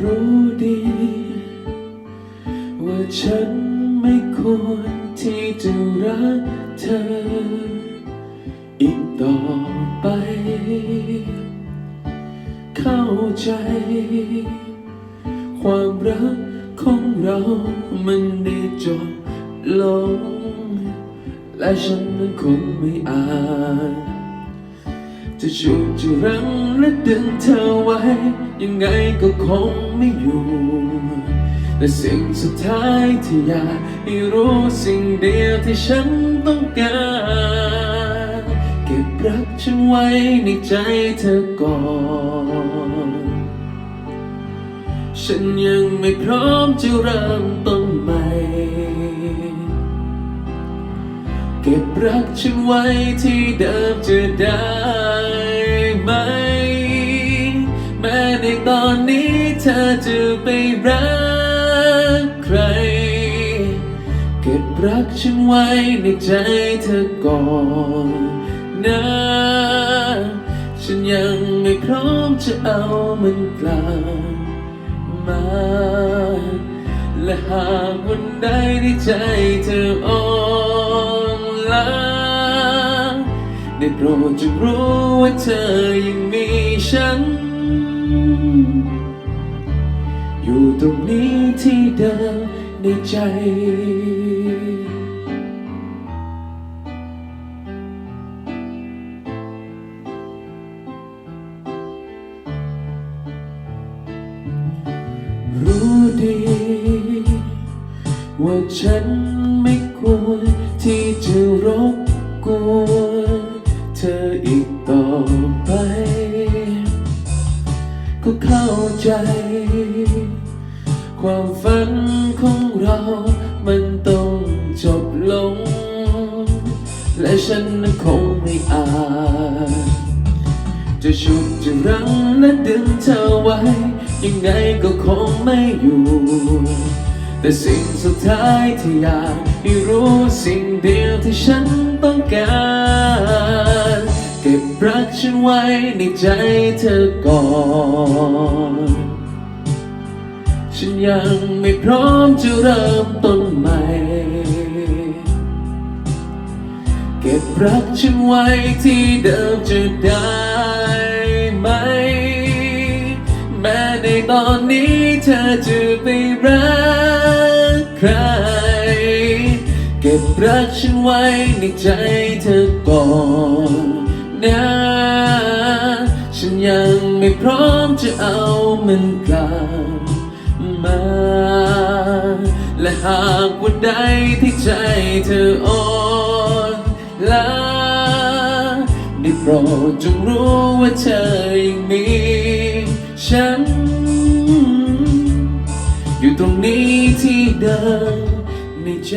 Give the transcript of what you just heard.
รู้ดี ว่าฉันไม่ควรที่จะรักเธอ อีกต่อไป เข้าใจ ความรักของเรามันได้จบลง และฉันนั้นคงไม่อาจ จะชุดจะรั้งและดึงเธอไว้ ยังไงก็คงไม่อยู่ แต่สิ่งสุดท้ายที่อยากให้รู้สิ่งเดียวที่ฉันต้องการ เก็บรักฉันไว้ในใจเธอก่อน ฉันยังไม่พร้อมจะเริ่มต้น ก็บรักฉันไว้ที่เดิมจะได้ไหม แม้ในตอนนี้เธอจะไปรักใคร เก็บรักฉันไว้ในใจเธอก่อนนะฉันยังไม่พร้อมจะเอามันกลับมา และหากวันใดที่ใจเธออ่อน ลาได้โปรดจงรู้ว่าเธอยังมีฉัน อยู่ตรงนี้ที่เดิมในใจรู้ดีว่าฉัน เธออีกต่อไป ก็เข้าใจ ความฝันของเรา มันต้องจบลง และฉันนั้นคงไม่อาจ จะชุบจะรั้งและดึงเธอไว้ ยังไงก็คงไม่อยู่แต่สิ่งสุดท้ายที่อยากให้รู้สิ่งเดียวที่ฉันต้องการ เก็บรักฉันไว้ในใจเธอก่อน ฉันยังไม่พร้อมจะเริ่มต้นใหม่ เก็บรักฉันไว้ที่เดิมจะได้ไหม แม้ในตอนนี้เธอจะไปรักใคร เก็บรักฉันไว้ในใจเธอก่อน นะฉันยังไม่พร้อมจะเอามันกลับมา และหากวันใดที่ใจเธออ่อนล้าได้โปรดจงรู้ว่าเธอยังมีฉัน อยู่ตรงนี้ที่เดิมในใจ